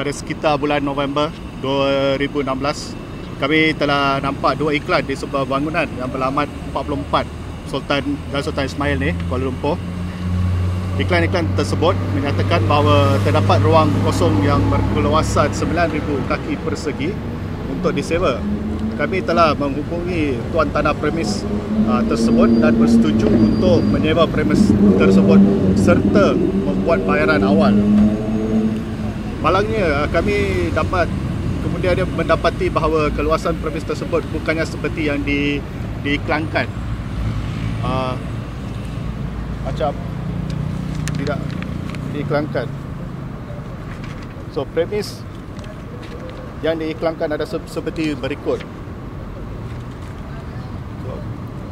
pada sekitar bulan November 2016 kami telah nampak dua iklan di sebuah bangunan yang beralamat 44 Sultan dan Sultan Ismail ni Kuala Lumpur. Iklan-iklan tersebut menyatakan bahawa terdapat ruang kosong yang berkeluasan 9000 kaki persegi untuk disewa kami telah menghubungi tuan tanah premis uh, tersebut dan bersetuju untuk menyewa premis tersebut serta membuat bayaran awal Malangnya kami dapat kemudian dia mendapati bahawa keluasan premis tersebut bukannya seperti yang di diiklankan. Uh, macam tidak diiklankan. So premis yang diiklankan ada seperti berikut. So,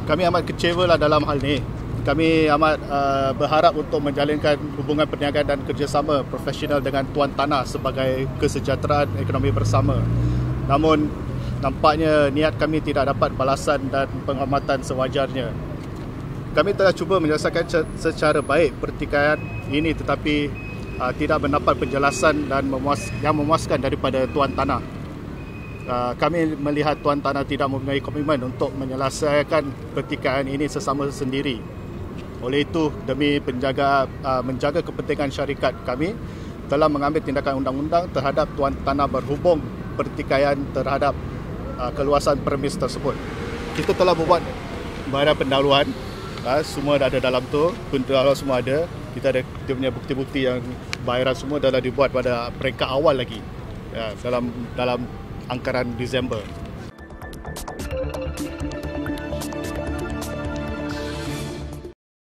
kami amat kecewa lah dalam hal ini kami amat uh, berharap untuk menjalinkan hubungan perniagaan dan kerjasama profesional dengan tuan tanah sebagai kesejahteraan ekonomi bersama. Namun nampaknya niat kami tidak dapat balasan dan penghormatan sewajarnya. Kami telah cuba menyelesaikan secara baik pertikaian ini tetapi uh, tidak mendapat penjelasan dan memuas, yang memuaskan daripada tuan tanah. Uh, kami melihat tuan tanah tidak mempunyai komitmen untuk menyelesaikan pertikaian ini sesama sendiri. Oleh itu, demi penjaga, uh, menjaga kepentingan syarikat kami, telah mengambil tindakan undang-undang terhadap tuan tanah berhubung pertikaian terhadap uh, keluasan permis tersebut. Kita telah membuat bayaran pendahuluan. Semua ada dalam tu. Pendahuluan semua ada. Kita ada kita punya bukti-bukti yang bayaran semua dah dibuat pada peringkat awal lagi. Uh, dalam dalam angkaran Disember.